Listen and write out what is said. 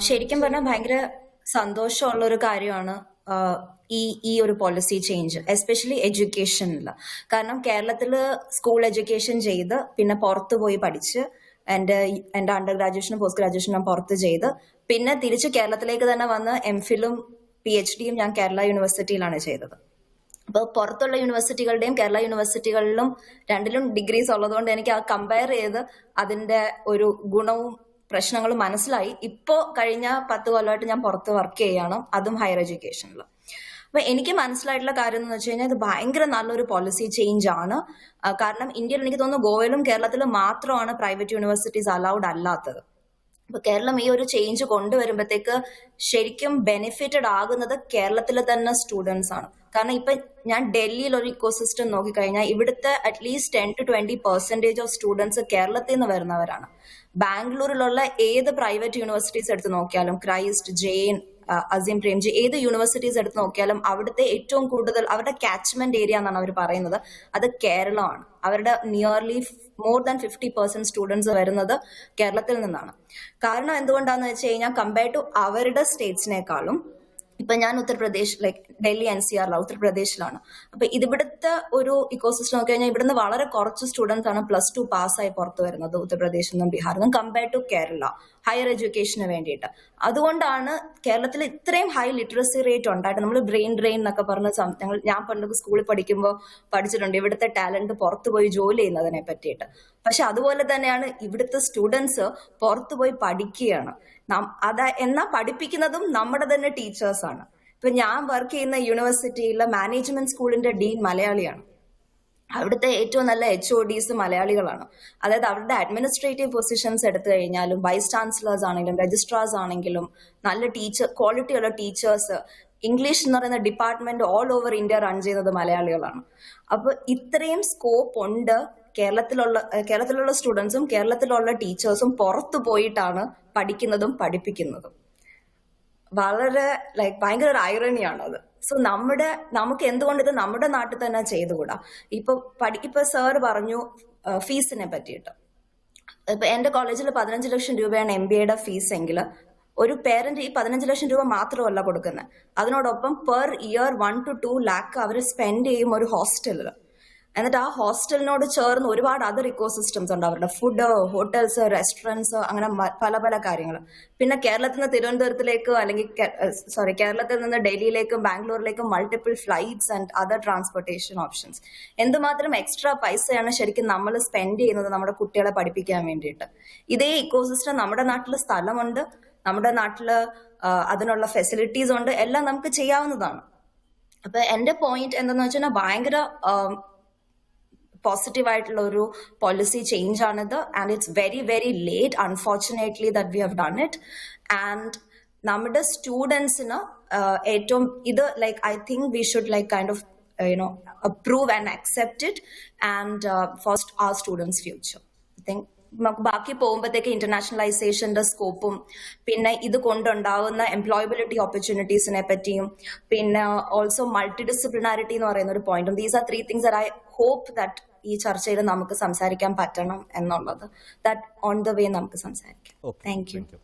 ശരിക്കും പറഞ്ഞാൽ ഭയങ്കര സന്തോഷമുള്ള ഒരു കാര്യമാണ് ഈ ഈ ഒരു പോളിസി ചേഞ്ച് എസ്പെഷ്യലി എഡ്യൂക്കേഷനിൽ കാരണം കേരളത്തിൽ സ്കൂൾ എഡ്യൂക്കേഷൻ ചെയ്ത് പിന്നെ പുറത്ത് പോയി പഠിച്ച് എന്റെ എന്റെ അണ്ടർ ഗ്രാജുവേഷനും പോസ്റ്റ് ഗ്രാജുവേഷനും ഞാൻ പുറത്ത് ചെയ്ത് പിന്നെ തിരിച്ച് കേരളത്തിലേക്ക് തന്നെ വന്ന് എം ഫിലും പി എച്ച് ഡിയും ഞാൻ കേരള യൂണിവേഴ്സിറ്റിയിലാണ് ചെയ്തത്. അപ്പോൾ പുറത്തുള്ള യൂണിവേഴ്സിറ്റികളുടെയും കേരള യൂണിവേഴ്സിറ്റികളിലും രണ്ടിലും ഡിഗ്രീസ് ഉള്ളതുകൊണ്ട് എനിക്ക് ആ കമ്പയർ ചെയ്ത് അതിന്റെ ഒരു ഗുണവും പ്രശ്നങ്ങളും മനസ്സിലായി. ഇപ്പോൾ കഴിഞ്ഞ പത്ത് കൊല്ലമായിട്ട് ഞാൻ പുറത്ത് വർക്ക് ചെയ്യണം. അതും ഹയർ എഡ്യൂക്കേഷനിൽ അപ്പൊ എനിക്ക് മനസ്സിലായിട്ടുള്ള കാര്യം എന്ന് വെച്ച് കഴിഞ്ഞാൽ ഇത് ഭയങ്കര നല്ലൊരു പോളിസി ചേഞ്ച് ആണ്. കാരണം ഇന്ത്യയിൽ എനിക്ക് തോന്നുന്നു ഗോവയിലും കേരളത്തിലും മാത്രമാണ് പ്രൈവറ്റ് യൂണിവേഴ്സിറ്റീസ് അലൗഡ് അല്ലാത്തത്. അപ്പൊ കേരളം ഈ ഒരു ചേഞ്ച് കൊണ്ടുവരുമ്പോഴത്തേക്ക് ശരിക്കും ബെനിഫിറ്റഡ് ആകുന്നത് കേരളത്തിലെ തന്നെ സ്റ്റുഡൻസ് ആണ്. കാരണം ഇപ്പൊ ഞാൻ ഡൽഹിയിൽ ഒരു ഇക്കോസിസ്റ്റം നോക്കിക്കഴിഞ്ഞാൽ ഇവിടുത്തെ at least ten to twenty percentage of students കേരളത്തിൽ നിന്ന് വരുന്നവരാണ്. ബാംഗ്ലൂരിലുള്ള ഏത് പ്രൈവറ്റ് യൂണിവേഴ്സിറ്റീസ് എടുത്ത് നോക്കിയാലും ക്രൈസ്റ്റ് ജെയിൻ അസീം പ്രേംജി ഏത് യൂണിവേഴ്സിറ്റീസ് എടുത്ത് നോക്കിയാലും അവിടുത്തെ ഏറ്റവും കൂടുതൽ അവരുടെ കാച്ച്മെന്റ് ഏരിയ എന്നാണ് അവർ പറയുന്നത്. അത് കേരളമാണ്. അവരുടെ nearly more than fifty percent students വരുന്നത് കേരളത്തിൽ നിന്നാണ്. കാരണം എന്തുകൊണ്ടാന്ന് വെച്ച് കഴിഞ്ഞാൽ കമ്പയർ ടു അവരുടെ സ്റ്റേറ്റ്സിനേക്കാളും ഇപ്പൊ ഞാൻ Uttar Pradesh like Delhi N C ആറിലാണ് ഉത്തർപ്രദേശിലാണ്. അപ്പൊ ഇതിവിടുത്തെ ഒരു ഇക്കോസിസ്റ്റം നോക്കി കഴിഞ്ഞാൽ ഇവിടുന്ന് വളരെ കുറച്ച് സ്റ്റുഡൻസ് ആണ് പ്ലസ് ടു പാസ്സായി പുറത്തു വരുന്നത് ഉത്തർപ്രദേശിൽ നിന്നും ബീഹാറിൽ നിന്നും കമ്പയർ ടു കേരള ഹയർ എഡ്യൂക്കേഷന് വേണ്ടിയിട്ട്. അതുകൊണ്ടാണ് കേരളത്തിൽ ഇത്രയും ഹൈ ലിറ്ററസി റേറ്റ് ഉണ്ടായിട്ട് നമ്മൾ ബ്രെയിൻ ഡ്രെയിൻ എന്നൊക്കെ പറഞ്ഞ ഞങ്ങൾ ഞാൻ പണ്ട് സ്കൂളിൽ പഠിക്കുമ്പോൾ പഠിച്ചിട്ടുണ്ട് ഇവിടുത്തെ ടാലന്റ് പുറത്തു പോയി ജോലി ചെയ്യുന്നതിനെ പറ്റിയിട്ട്. പക്ഷെ അതുപോലെ തന്നെയാണ് ഇവിടുത്തെ സ്റ്റുഡൻസ് പുറത്തു പോയി പഠിക്കുകയാണ്. അതാ എന്നാ പഠിപ്പിക്കുന്നതും നമ്മുടെ തന്നെ ടീച്ചേഴ്സ് ആണ്. ഇപ്പൊ ഞാൻ വർക്ക് ചെയ്യുന്ന യൂണിവേഴ്സിറ്റിയിലെ മാനേജ്മെന്റ് സ്കൂളിന്റെ ഡീൻ മലയാളിയാണ്. അവിടുത്തെ ഏറ്റവും നല്ല എച്ച് ഒ ഡിസ് മലയാളികളാണ്. അതായത് അവരുടെ അഡ്മിനിസ്ട്രേറ്റീവ് പൊസിഷൻസ് എടുത്തു കഴിഞ്ഞാലും വൈസ് ചാൻസലേഴ്സ് ആണെങ്കിലും രജിസ്ട്രാർസ് ആണെങ്കിലും നല്ല ടീച്ചർ ക്വാളിറ്റി ഉള്ള ടീച്ചേഴ്സ് ഇംഗ്ലീഷ് എന്ന് പറയുന്ന department all over India run ചെയ്യുന്നത് മലയാളികളാണ്. അപ്പൊ ഇത്രയും സ്കോപ്പ് ഉണ്ട് കേരളത്തിലുള്ള കേരളത്തിലുള്ള സ്റ്റുഡൻസും കേരളത്തിലുള്ള ടീച്ചേഴ്സും പുറത്തു പോയിട്ടാണ് പഠിക്കുന്നതും പഠിപ്പിക്കുന്നതും. വളരെ ലൈക് ഭയങ്കര ഒരു ഐറണിയാണ് അത് സോ നമ്മുടെ നമുക്ക് എന്തുകൊണ്ട് ഇത് നമ്മുടെ നാട്ടിൽ തന്നെ ചെയ്തുകൂടാ? ഇപ്പൊ പഠി ഇപ്പൊ സാർ പറഞ്ഞു ഫീസിനെ പറ്റിയിട്ട്. ഇപ്പൊ എന്റെ കോളേജിൽ പതിനഞ്ച് ലക്ഷം രൂപയാണ് എം ബി എയുടെ ഫീസ് എങ്കിൽ ഒരു പേരന്റ് ഈ പതിനഞ്ച് ലക്ഷം രൂപ മാത്രമല്ല കൊടുക്കുന്നത് അതിനോടൊപ്പം per year one two two lakh അവർ സ്പെൻഡ് ചെയ്യും ഒരു ഹോസ്റ്റലിൽ എന്നിട്ട് ആ ഹോസ്റ്റലിനോട് ചേർന്ന് ഒരുപാട് അതർ ഇക്കോസിസ്റ്റംസ് ഉണ്ട് അവരുടെ ഫുഡ് ഹോട്ടൽസ് റെസ്റ്റോറന്റ്സ് അങ്ങനെ പല പല കാര്യങ്ങൾ പിന്നെ കേരളത്തിൽ നിന്ന് തിരുവനന്തപുരത്തിലേക്ക് അല്ലെങ്കിൽ സോറി കേരളത്തിൽ നിന്ന് ഡൽഹിയിലേക്കും ബാംഗ്ലൂരിലേക്കും multiple flights and other transportation options എന്തുമാത്രം എക്സ്ട്രാ പൈസയാണ് ശരിക്കും നമ്മൾ സ്പെൻഡ് ചെയ്യുന്നത് നമ്മുടെ കുട്ടികളെ പഠിപ്പിക്കാൻ വേണ്ടിയിട്ട്. ഇതേ ഇക്കോസിസ്റ്റം നമ്മുടെ നാട്ടിൽ സ്ഥലമുണ്ട്. നമ്മുടെ നാട്ടിൽ അതിനുള്ള ഫെസിലിറ്റീസ് ഉണ്ട്. എല്ലാം നമുക്ക് ചെയ്യാവുന്നതാണ്. അപ്പൊ എന്റെ പോയിന്റ് എന്താന്ന് വെച്ചാൽ ഭയങ്കര പോസിറ്റീവ് ആയിട്ടുള്ള ഒരു പോളിസി ചേഞ്ച് ആണിത്. And it's very very late unfortunately that we have done it and നമ്മുടെ സ്റ്റുഡൻസിന് ഏറ്റവും ഇത് like I think we should like kind of you know approve and accept it and first our students future I think നമുക്ക് ബാക്കി പോകുമ്പോഴത്തേക്ക് ഇന്റർനാഷണലൈസേഷന്റെ സ്കോപ്പും പിന്നെ ഇത് കൊണ്ടുണ്ടാവുന്ന employability ഓപ്പർച്യൂണിറ്റീസിനെ പറ്റിയും പിന്നെ ഓൾസോ മൾട്ടി ഡിസിപ്ലിനാരിറ്റി എന്ന് പറയുന്ന ഒരു പോയിന്റും these are three things I hope that ഈ ചർച്ചയിൽ നമുക്ക് സംസാരിക്കാൻ പറ്റണം എന്നുള്ളത്. ദാറ്റ് ഓൺ ദ വേ നമുക്ക് സംസാരിക്കാം. Thank you